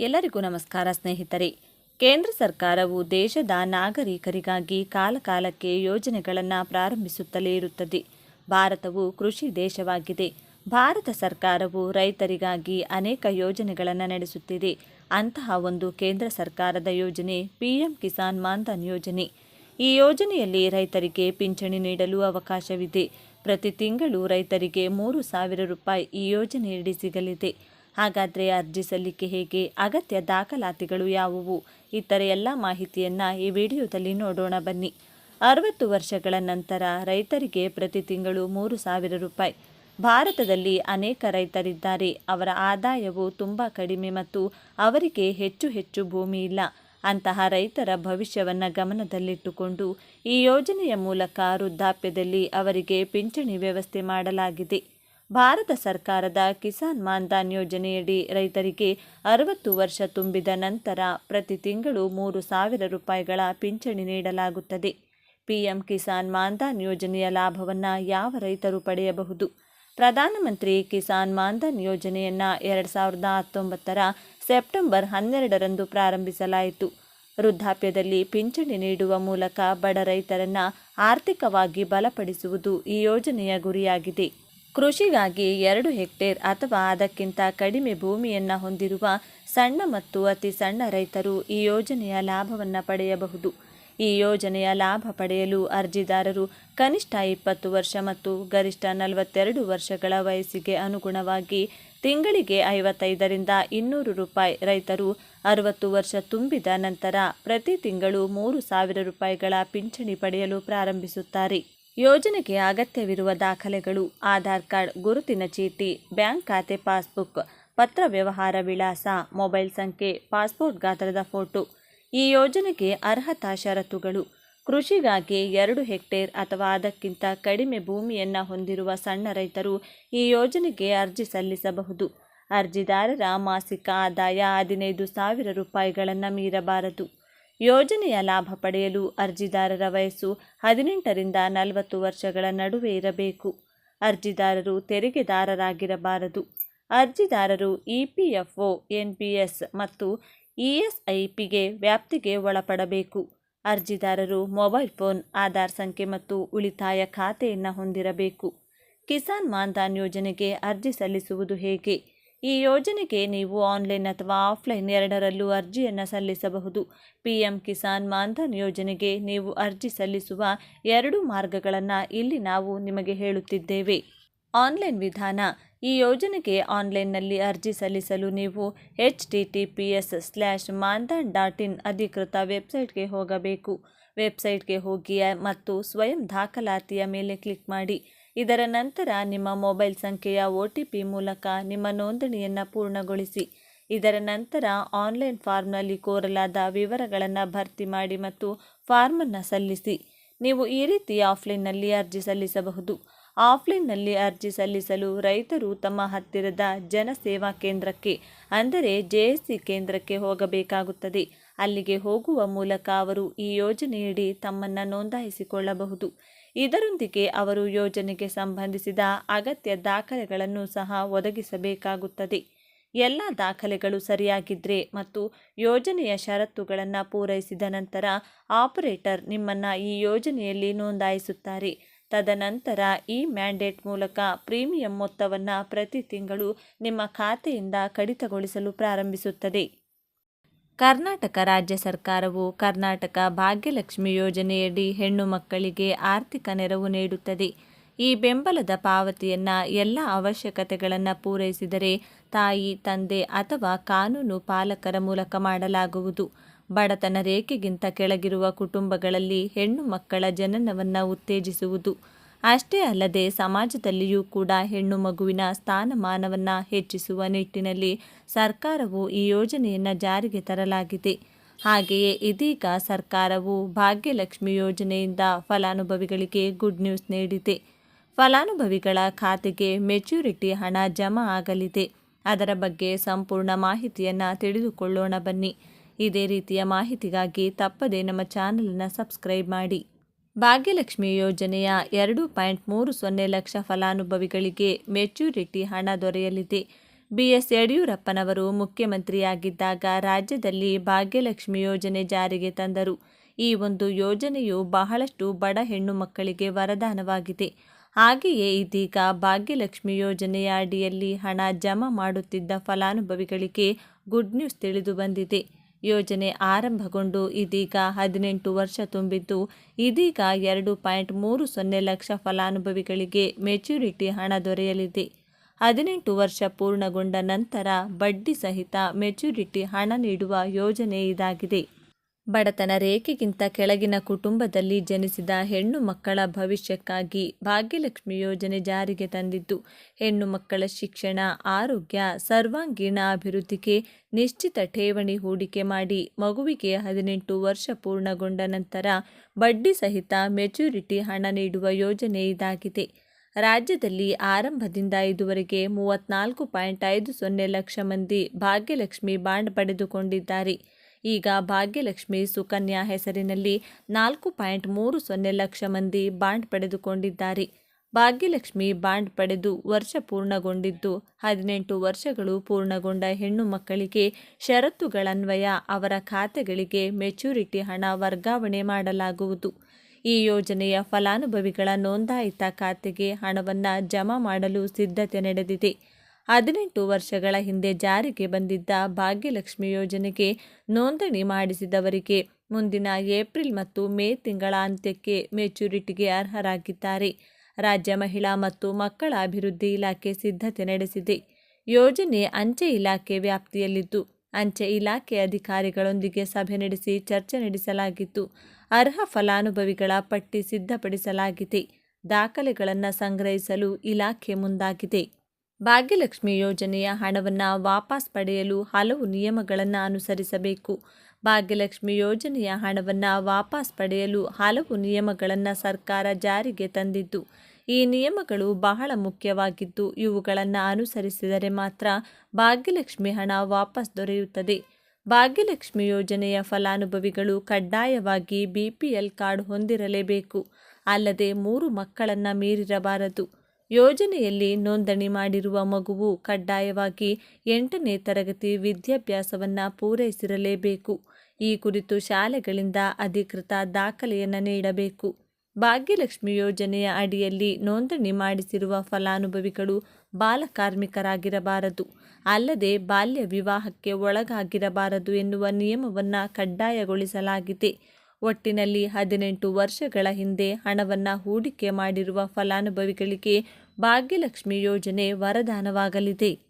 ಎಲ್ಲರಿಗೂ ನಮಸ್ಕಾರ ಸ್ನೇಹಿತರೆ. ಕೇಂದ್ರ ಸರ್ಕಾರವು ದೇಶದ ನಾಗರಿಕರಿಗಾಗಿ ಕಾಲಕಾಲಕ್ಕೆ ಯೋಜನೆಗಳನ್ನು ಪ್ರಾರಂಭಿಸುತ್ತಲೇ ಇರುತ್ತದೆ. ಭಾರತವು ಕೃಷಿ ದೇಶವಾಗಿದೆ. ಭಾರತ ಸರ್ಕಾರವು ರೈತರಿಗಾಗಿ ಅನೇಕ ಯೋಜನೆಗಳನ್ನು ನಡೆಸುತ್ತಿದೆ. ಅಂತಹ ಒಂದು ಕೇಂದ್ರ ಸರ್ಕಾರದ ಯೋಜನೆ ಪಿಎಂ ಕಿಸಾನ್ ಮಾನ್ಧನ್ ಯೋಜನೆ. ಈ ಯೋಜನೆಯಲ್ಲಿ ರೈತರಿಗೆ ಪಿಂಚಣಿ ನೀಡಲು ಅವಕಾಶವಿದೆ. ಪ್ರತಿ ತಿಂಗಳು ರೈತರಿಗೆ ಮೂರು ಸಾವಿರ ರೂಪಾಯಿ ಈ ಯೋಜನೆಯಡಿ ಸಿಗಲಿದೆ. ಹಾಗಾದರೆ ಅರ್ಜಿ ಸಲ್ಲಿಕೆ ಹೇಗೆ? ಅಗತ್ಯ ದಾಖಲಾತಿಗಳು ಯಾವುವು? ಇತರ ಎಲ್ಲ ಮಾಹಿತಿಯನ್ನು ಈ ವಿಡಿಯೋದಲ್ಲಿ ನೋಡೋಣ ಬನ್ನಿ. ಅರವತ್ತು ವರ್ಷಗಳ ನಂತರ ರೈತರಿಗೆ ಪ್ರತಿ ತಿಂಗಳು ಮೂರು ಸಾವಿರ ರೂಪಾಯಿ. ಭಾರತದಲ್ಲಿ ಅನೇಕ ರೈತರಿದ್ದಾರೆ. ಅವರ ಆದಾಯವು ತುಂಬ ಕಡಿಮೆ ಮತ್ತು ಅವರಿಗೆ ಹೆಚ್ಚು ಹೆಚ್ಚು ಭೂಮಿ ಇಲ್ಲ. ಅಂತಹ ರೈತರ ಭವಿಷ್ಯವನ್ನು ಗಮನದಲ್ಲಿಟ್ಟುಕೊಂಡು ಈ ಯೋಜನೆಯ ಮೂಲಕ ವೃದ್ಧಾಪ್ಯದಲ್ಲಿ ಅವರಿಗೆ ಪಿಂಚಣಿ ವ್ಯವಸ್ಥೆ ಮಾಡಲಾಗಿದೆ. ಭಾರತ ಸರ್ಕಾರದ ಕಿಸಾನ್ ಮಾನ್ಧನ್ ಯೋಜನೆಯಡಿ ರೈತರಿಗೆ ಅರವತ್ತು ವರ್ಷ ತುಂಬಿದ ನಂತರ ಪ್ರತಿ ತಿಂಗಳು ಮೂರು ಸಾವಿರ ರೂಪಾಯಿಗಳ ಪಿಂಚಣಿ ನೀಡಲಾಗುತ್ತದೆ. ಪಿಎಂ ಕಿಸಾನ್ ಮಾನ್ಧನ್ ಯೋಜನೆಯ ಲಾಭವನ್ನು ಯಾವ ರೈತರು ಪಡೆಯಬಹುದು? ಪ್ರಧಾನಮಂತ್ರಿ ಕಿಸಾನ್ ಮಾನ್ಧನ್ ಯೋಜನೆಯನ್ನು ಎರಡು ಸಾವಿರದ ಹತ್ತೊಂಬತ್ತರ ಸೆಪ್ಟೆಂಬರ್ ಹನ್ನೆರಡರಂದು ಪ್ರಾರಂಭಿಸಲಾಯಿತು. ವೃದ್ಧಾಪ್ಯದಲ್ಲಿ ಪಿಂಚಣಿ ನೀಡುವ ಮೂಲಕ ಬಡ ರೈತರನ್ನು ಆರ್ಥಿಕವಾಗಿ ಬಲಪಡಿಸುವುದು ಈ ಯೋಜನೆಯ ಗುರಿಯಾಗಿದೆ. ಕೃಷಿಗಾಗಿ ಎರಡು ಹೆಕ್ಟೇರ್ ಅಥವಾ ಅದಕ್ಕಿಂತ ಕಡಿಮೆ ಭೂಮಿಯನ್ನು ಹೊಂದಿರುವ ಸಣ್ಣ ಮತ್ತು ಅತಿ ಸಣ್ಣ ರೈತರು ಈ ಯೋಜನೆಯ ಲಾಭವನ್ನು ಪಡೆಯಬಹುದು. ಈ ಯೋಜನೆಯ ಲಾಭ ಪಡೆಯಲು ಅರ್ಜಿದಾರರು ಕನಿಷ್ಠ ಇಪ್ಪತ್ತು ವರ್ಷ ಮತ್ತು ಗರಿಷ್ಠ ನಲವತ್ತೆರಡು ವರ್ಷಗಳ ವಯಸ್ಸಿಗೆ ಅನುಗುಣವಾಗಿ ತಿಂಗಳಿಗೆ ಐವತ್ತೈದರಿಂದ ಇನ್ನೂರು ರೂಪಾಯಿ ರೈತರು ಅರವತ್ತು ವರ್ಷ ತುಂಬಿದ ನಂತರ ಪ್ರತಿ ತಿಂಗಳು ಮೂರು ಸಾವಿರ ರೂಪಾಯಿಗಳ ಪಿಂಚಣಿ ಪಡೆಯಲು ಪ್ರಾರಂಭಿಸುತ್ತಾರೆ. ಯೋಜನೆಗೆ ಅಗತ್ಯವಿರುವ ದಾಖಲೆಗಳು, ಆಧಾರ್ ಕಾರ್ಡ್, ಗುರುತಿನ ಚೀಟಿ, ಬ್ಯಾಂಕ್ ಖಾತೆ, ಪಾಸ್ಬುಕ್, ಪತ್ರ ವ್ಯವಹಾರ ವಿಳಾಸ, ಮೊಬೈಲ್ ಸಂಖ್ಯೆ, ಪಾಸ್ಪೋರ್ಟ್ ಗಾತ್ರದ ಫೋಟೋ. ಈ ಯೋಜನೆಗೆ ಅರ್ಹತಾ ಷರತ್ತುಗಳು. ಕೃಷಿಗಾಗಿ ಎರಡು ಹೆಕ್ಟೇರ್ ಅಥವಾ ಅದಕ್ಕಿಂತ ಕಡಿಮೆ ಭೂಮಿಯನ್ನು ಹೊಂದಿರುವ ಸಣ್ಣ ರೈತರು ಈ ಯೋಜನೆಗೆ ಅರ್ಜಿ ಸಲ್ಲಿಸಬಹುದು. ಅರ್ಜಿದಾರರ ಮಾಸಿಕ ಆದಾಯ ಹದಿನೈದು ಸಾವಿರ ರೂಪಾಯಿಗಳನ್ನು ಮೀರಬಾರದು. ಯೋಜನೆಯ ಲಾಭ ಪಡೆಯಲು ಅರ್ಜಿದಾರರ ವಯಸ್ಸು ಹದಿನೆಂಟರಿಂದ ನಲವತ್ತು ವರ್ಷಗಳ ನಡುವೆ ಇರಬೇಕು. ಅರ್ಜಿದಾರರು ತೆರಿಗೆದಾರರಾಗಿರಬಾರದು. ಅರ್ಜಿದಾರರು E P F O, N P S ಮತ್ತು ಇ ಎಸ್ ಐ ಪಿಗೆ ವ್ಯಾಪ್ತಿಗೆ ಒಳಪಡಬೇಕು. ಅರ್ಜಿದಾರರು ಮೊಬೈಲ್ ಫೋನ್, ಆಧಾರ್ ಸಂಖ್ಯೆ ಮತ್ತು ಉಳಿತಾಯ ಖಾತೆಯನ್ನು ಹೊಂದಿರಬೇಕು. ಕಿಸಾನ್ ಮಾನ್ಧನ್ ಯೋಜನೆಗೆ ಅರ್ಜಿ ಸಲ್ಲಿಸುವುದು ಹೇಗೆ? ಈ ಯೋಜನೆಗೆ ನೀವು ಆನ್ಲೈನ್ ಅಥವಾ ಆಫ್ಲೈನ್ ಎರಡರಲ್ಲೂ ಅರ್ಜಿಯನ್ನು ಸಲ್ಲಿಸಬಹುದು. ಪಿಎಂ ಕಿಸಾನ್ ಮಾನ್ಧನ್ ಯೋಜನೆಗೆ ನೀವು ಅರ್ಜಿ ಸಲ್ಲಿಸುವ ಎರಡು ಮಾರ್ಗಗಳನ್ನು ಇಲ್ಲಿ ನಾವು ನಿಮಗೆ ಹೇಳುತ್ತಿದ್ದೇವೆ. ಆನ್ಲೈನ್ ವಿಧಾನ, ಈ ಯೋಜನೆಗೆ ಆನ್ಲೈನ್ನಲ್ಲಿ ಅರ್ಜಿ ಸಲ್ಲಿಸಲು ನೀವು H T T P S slash Maandhan dot in ಅಧಿಕೃತ ವೆಬ್ಸೈಟ್ಗೆ ಹೋಗಬೇಕು. ವೆಬ್ಸೈಟ್ಗೆ ಹೋಗಿ ಮತ್ತು ಸ್ವಯಂ ದಾಖಲಾತಿಯ ಮೇಲೆ ಕ್ಲಿಕ್ ಮಾಡಿ. ಇದರ ನಂತರ ನಿಮ್ಮ ಮೊಬೈಲ್ ಸಂಖ್ಯೆಯ ಒ ಮೂಲಕ ನಿಮ್ಮ ನೋಂದಣಿಯನ್ನು ಪೂರ್ಣಗೊಳಿಸಿ. ಇದರ ನಂತರ ಆನ್ಲೈನ್ ಫಾರ್ಮ್ನಲ್ಲಿ ಕೋರಲಾದ ವಿವರಗಳನ್ನು ಭರ್ತಿ ಮಾಡಿ ಮತ್ತು ಫಾರ್ಮನ್ನು ಸಲ್ಲಿಸಿ. ನೀವು ಈ ರೀತಿ ಆಫ್ಲೈನ್ನಲ್ಲಿ ಅರ್ಜಿ ಸಲ್ಲಿಸಬಹುದು. ಆಫ್ಲೈನ್ನಲ್ಲಿ ಅರ್ಜಿ ಸಲ್ಲಿಸಲು ರೈತರು ತಮ್ಮ ಹತ್ತಿರದ ಜನಸೇವಾ ಕೇಂದ್ರಕ್ಕೆ, ಅಂದರೆ ಜೆ ಕೇಂದ್ರಕ್ಕೆ ಹೋಗಬೇಕಾಗುತ್ತದೆ. ಅಲ್ಲಿಗೆ ಹೋಗುವ ಮೂಲಕ ಅವರು ಈ ಯೋಜನೆಯಡಿ ತಮ್ಮನ್ನು ನೋಂದಾಯಿಸಿಕೊಳ್ಳಬಹುದು. ಇದರೊಂದಿಗೆ ಅವರು ಯೋಜನೆಗೆ ಸಂಬಂಧಿಸಿದ ಅಗತ್ಯ ದಾಖಲೆಗಳನ್ನು ಸಹ ಒದಗಿಸಬೇಕಾಗುತ್ತದೆ. ಎಲ್ಲ ದಾಖಲೆಗಳು ಸರಿಯಾಗಿದ್ದರೆ ಮತ್ತು ಯೋಜನೆಯ ಷರತ್ತುಗಳನ್ನು ಪೂರೈಸಿದ ನಂತರ ಆಪರೇಟರ್ ನಿಮ್ಮನ್ನು ಈ ಯೋಜನೆಯಲ್ಲಿ ನೋಂದಾಯಿಸುತ್ತಾರೆ. ತದನಂತರ ಈ ಮ್ಯಾಂಡೇಟ್ ಮೂಲಕ ಪ್ರೀಮಿಯಂ ಮೊತ್ತವನ್ನು ಪ್ರತಿ ತಿಂಗಳು ನಿಮ್ಮ ಖಾತೆಯಿಂದ ಕಡಿತಗೊಳಿಸಲು ಪ್ರಾರಂಭಿಸುತ್ತದೆ. ಕರ್ನಾಟಕ ರಾಜ್ಯ ಸರ್ಕಾರವು ಕರ್ನಾಟಕ ಭಾಗ್ಯಲಕ್ಷ್ಮಿ ಯೋಜನೆಯಡಿ ಹೆಣ್ಣು ಮಕ್ಕಳಿಗೆ ಆರ್ಥಿಕ ನೆರವು ನೀಡುತ್ತದೆ. ಈ ಬೆಂಬಲದ ಪಾವತಿಯನ್ನು ಎಲ್ಲ ಅವಶ್ಯಕತೆಗಳನ್ನು ಪೂರೈಸಿದರೆ ತಾಯಿ, ತಂದೆ ಅಥವಾ ಕಾನೂನು ಪಾಲಕರ ಮೂಲಕ ಮಾಡಲಾಗುವುದು. ಬಡತನ ರೇಖೆಗಿಂತ ಕೆಳಗಿರುವ ಕುಟುಂಬಗಳಲ್ಲಿ ಹೆಣ್ಣು ಮಕ್ಕಳ ಜನನವನ್ನು ಉತ್ತೇಜಿಸುವುದು. ಅಷ್ಟೇ ಅಲ್ಲದೆ ಸಮಾಜದಲ್ಲಿಯೂ ಕೂಡ ಹೆಣ್ಣು ಮಗುವಿನ ಸ್ಥಾನಮಾನವನ್ನು ಹೆಚ್ಚಿಸುವ ನಿಟ್ಟಿನಲ್ಲಿ ಸರ್ಕಾರವು ಈ ಯೋಜನೆಯನ್ನು ಜಾರಿಗೆ ತರಲಾಗಿದೆ. ಹಾಗೆಯೇ ಇದೀಗ ಸರ್ಕಾರವು ಭಾಗ್ಯಲಕ್ಷ್ಮಿ ಯೋಜನೆಯಿಂದ ಫಲಾನುಭವಿಗಳಿಗೆ ಗುಡ್ ನ್ಯೂಸ್ ನೀಡಿದೆ. ಫಲಾನುಭವಿಗಳ ಖಾತೆಗೆ ಮೆಚ್ಯೂರಿಟಿ ಹಣ ಜಮಾ ಆಗಲಿದೆ. ಅದರ ಬಗ್ಗೆ ಸಂಪೂರ್ಣ ಮಾಹಿತಿಯನ್ನು ತಿಳಿದುಕೊಳ್ಳೋಣ ಬನ್ನಿ. ಇದೇ ರೀತಿಯ ಮಾಹಿತಿಗಾಗಿ ತಪ್ಪದೇ ನಮ್ಮ ಚಾನಲನ್ನು ಸಬ್ಸ್ಕ್ರೈಬ್ ಮಾಡಿ. ಭಾಗ್ಯಲಕ್ಷ್ಮಿ ಯೋಜನೆಯ ಎರಡು ಪಾಯಿಂಟ್ ಮೂರು ಸೊನ್ನೆ ಲಕ್ಷ ಫಲಾನುಭವಿಗಳಿಗೆ ಮೆಚ್ಯೂರಿಟಿ ಹಣ ದೊರೆಯಲಿದೆ. ಬಿಎಸ್ ಯಡಿಯೂರಪ್ಪನವರು ಮುಖ್ಯಮಂತ್ರಿಯಾಗಿದ್ದಾಗ ರಾಜ್ಯದಲ್ಲಿ ಭಾಗ್ಯಲಕ್ಷ್ಮಿ ಯೋಜನೆ ಜಾರಿಗೆ ತಂದರು. ಈ ಒಂದು ಯೋಜನೆಯು ಬಹಳಷ್ಟು ಬಡ ಹೆಣ್ಣು ಮಕ್ಕಳಿಗೆ ವರದಾನವಾಗಿದೆ. ಹಾಗೆಯೇ ಇದೀಗ ಭಾಗ್ಯಲಕ್ಷ್ಮಿ ಯೋಜನೆಯ ಅಡಿಯಲ್ಲಿ ಹಣ ಜಮಾ ಮಾಡುತ್ತಿದ್ದ ಫಲಾನುಭವಿಗಳಿಗೆ ಗುಡ್ ನ್ಯೂಸ್ ತಿಳಿದು ಬಂದಿದೆ. ಯೋಜನೆ ಆರಂಭಗೊಂಡು ಇದೀಗ ಹದಿನೆಂಟು ವರ್ಷ ತುಂಬಿದ್ದು, ಇದೀಗ ಎರಡು ಪಾಯಿಂಟ್ ಮೂರು ಸೊನ್ನೆ ಲಕ್ಷ ಫಲಾನುಭವಿಗಳಿಗೆ ಮೆಚ್ಯೂರಿಟಿ ಹಣ ದೊರೆಯಲಿದೆ. ಹದಿನೆಂಟು ವರ್ಷ ಪೂರ್ಣಗೊಂಡ ನಂತರ ಬಡ್ಡಿ ಸಹಿತ ಮೆಚ್ಯೂರಿಟಿ ಹಣ ನೀಡುವ ಯೋಜನೆ ಇದಾಗಿದೆ. ಬಡತನ ರೇಖೆಗಿಂತ ಕೆಳಗಿನ ಕುಟುಂಬದಲ್ಲಿ ಜನಿಸಿದ ಹೆಣ್ಣು ಮಕ್ಕಳ ಭವಿಷ್ಯಕ್ಕಾಗಿ ಭಾಗ್ಯಲಕ್ಷ್ಮಿ ಯೋಜನೆ ಜಾರಿಗೆ ತಂದಿದ್ದು, ಹೆಣ್ಣು ಮಕ್ಕಳ ಶಿಕ್ಷಣ, ಆರೋಗ್ಯ, ಸರ್ವಾಂಗೀಣ ಅಭಿವೃದ್ಧಿಗೆ ನಿಶ್ಚಿತ ಠೇವಣಿ ಹೂಡಿಕೆ ಮಾಡಿ ಮಗುವಿಗೆ ಹದಿನೆಂಟು ವರ್ಷ ಪೂರ್ಣಗೊಂಡ ನಂತರ ಬಡ್ಡಿ ಸಹಿತ ಮೆಚುರಿಟಿ ಹಣ ನೀಡುವ ಯೋಜನೆ ಇದಾಗಿದೆ. ರಾಜ್ಯದಲ್ಲಿ ಆರಂಭದಿಂದ ಇದುವರೆಗೆ ಮೂವತ್ನಾಲ್ಕು ಪಾಯಿಂಟ್ ಐದು ಸೊನ್ನೆ ಲಕ್ಷ ಮಂದಿ ಭಾಗ್ಯಲಕ್ಷ್ಮಿ ಬಾಂಡ್ ಪಡೆದುಕೊಂಡಿದ್ದಾರೆ. ಈಗ ಭಾಗ್ಯಲಕ್ಷ್ಮಿ ಸುಕನ್ಯಾ ಹೆಸರಿನಲ್ಲಿ ನಾಲ್ಕು ಪಾಯಿಂಟ್ ಮೂರು ಸೊನ್ನೆ ಲಕ್ಷ ಮಂದಿ ಬಾಂಡ್ ಪಡೆದುಕೊಂಡಿದ್ದಾರೆ. ಭಾಗ್ಯಲಕ್ಷ್ಮಿ ಬಾಂಡ್ ಪಡೆದು ವರ್ಷ ಪೂರ್ಣಗೊಂಡಿದ್ದು, ಹದಿನೆಂಟು ವರ್ಷಗಳು ಪೂರ್ಣಗೊಂಡ ಹೆಣ್ಣು ಮಕ್ಕಳಿಗೆ ಷರತ್ತುಗಳನ್ವಯ ಅವರ ಖಾತೆಗಳಿಗೆ ಮೆಚ್ಯೂರಿಟಿ ಹಣ ವರ್ಗಾವಣೆ ಮಾಡಲಾಗುವುದು. ಈ ಯೋಜನೆಯ ಫಲಾನುಭವಿಗಳ ನೋಂದಾಯಿತ ಖಾತೆಗೆ ಹಣವನ್ನು ಜಮಾ ಮಾಡಲು ಸಿದ್ಧತೆ ನಡೆದಿದೆ. ಹದಿನೆಂಟು ವರ್ಷಗಳ ಹಿಂದೆ ಜಾರಿಗೆ ಬಂದಿದ್ದ ಭಾಗ್ಯಲಕ್ಷ್ಮಿ ಯೋಜನೆಗೆ ನೋಂದಣಿ ಮಾಡಿಸಿದವರಿಗೆ ಮುಂದಿನ ಏಪ್ರಿಲ್ ಮತ್ತು ಮೇ ತಿಂಗಳ ಅಂತ್ಯಕ್ಕೆ ಮೆಚುರಿಟಿಗೆ ಅರ್ಹರಾಗಿದ್ದಾರೆ. ರಾಜ್ಯ ಮಹಿಳಾ ಮತ್ತು ಮಕ್ಕಳ ಅಭಿವೃದ್ಧಿ ಇಲಾಖೆ ಸಿದ್ಧತೆ ನಡೆಸಿದೆ. ಯೋಜನೆ ಅಂಚೆ ಇಲಾಖೆ ವ್ಯಾಪ್ತಿಯಲ್ಲಿದ್ದು, ಅಂಚೆ ಇಲಾಖೆ ಅಧಿಕಾರಿಗಳೊಂದಿಗೆ ಸಭೆ ನಡೆಸಿ ಚರ್ಚೆ ನಡೆಸಲಾಗಿತ್ತು. ಅರ್ಹ ಫಲಾನುಭವಿಗಳ ಪಟ್ಟಿ ಸಿದ್ಧಪಡಿಸಲಾಗಿದೆ. ದಾಖಲೆಗಳನ್ನು ಸಂಗ್ರಹಿಸಲು ಇಲಾಖೆ ಮುಂದಾಗಿದೆ. ಭಾಗ್ಯಲಕ್ಷ್ಮಿ ಯೋಜನೆಯ ಹಣವನ್ನು ವಾಪಸ್ ಪಡೆಯಲು ಹಲವು ನಿಯಮಗಳನ್ನು ಅನುಸರಿಸಬೇಕು. ಭಾಗ್ಯಲಕ್ಷ್ಮಿ ಯೋಜನೆಯ ಹಣವನ್ನು ವಾಪಸ್ ಪಡೆಯಲು ಹಲವು ನಿಯಮಗಳನ್ನು ಸರ್ಕಾರ ಜಾರಿಗೆ ತಂದಿದ್ದು, ಈ ನಿಯಮಗಳು ಬಹಳ ಮುಖ್ಯವಾಗಿದ್ದು, ಇವುಗಳನ್ನು ಅನುಸರಿಸಿದರೆ ಮಾತ್ರ ಭಾಗ್ಯಲಕ್ಷ್ಮಿ ಹಣ ವಾಪಸ್ ದೊರೆಯುತ್ತದೆ. ಭಾಗ್ಯಲಕ್ಷ್ಮಿ ಯೋಜನೆಯ ಫಲಾನುಭವಿಗಳು ಕಡ್ಡಾಯವಾಗಿ ಬಿಪಿಎಲ್ ಕಾರ್ಡ್ ಹೊಂದಿರಲೇಬೇಕು. ಅಲ್ಲದೆ ಮೂರು ಮಕ್ಕಳನ್ನು ಮೀರಿರಬಾರದು. ಯೋಜನೆಯಲ್ಲಿ ನೋಂದಣಿ ಮಾಡಿರುವ ಮಗುವು ಕಡ್ಡಾಯವಾಗಿ ಎಂಟನೇ ತರಗತಿ ವಿದ್ಯಾಭ್ಯಾಸವನ್ನು ಪೂರೈಸಿರಲೇಬೇಕು. ಈ ಕುರಿತು ಶಾಲೆಗಳಿಂದ ಅಧಿಕೃತ ದಾಖಲೆಯನ್ನು ನೀಡಬೇಕು. ಭಾಗ್ಯಲಕ್ಷ್ಮಿ ಯೋಜನೆಯ ಅಡಿಯಲ್ಲಿ ನೋಂದಣಿ ಮಾಡಿಸಿರುವ ಫಲಾನುಭವಿಗಳು ಬಾಲಕಾರ್ಮಿಕರಾಗಿರಬಾರದು. ಅಲ್ಲದೆ ಬಾಲ್ಯ ವಿವಾಹಕ್ಕೆ ಒಳಗಾಗಿರಬಾರದು ಎನ್ನುವ ನಿಯಮವನ್ನು ಕಡ್ಡಾಯಗೊಳಿಸಲಾಗಿದೆ. ಒಟ್ಟಿನಲ್ಲಿ ಹದಿನೆಂಟು ವರ್ಷಗಳ ಹಿಂದೆ ಹಣವನ್ನು ಹೂಡಿಕೆ ಮಾಡಿರುವ ಫಲಾನುಭವಿಗಳಿಗೆ ಭಾಗ್ಯಲಕ್ಷ್ಮಿ ಯೋಜನೆ ವರದಾನವಾಗಲಿದೆ.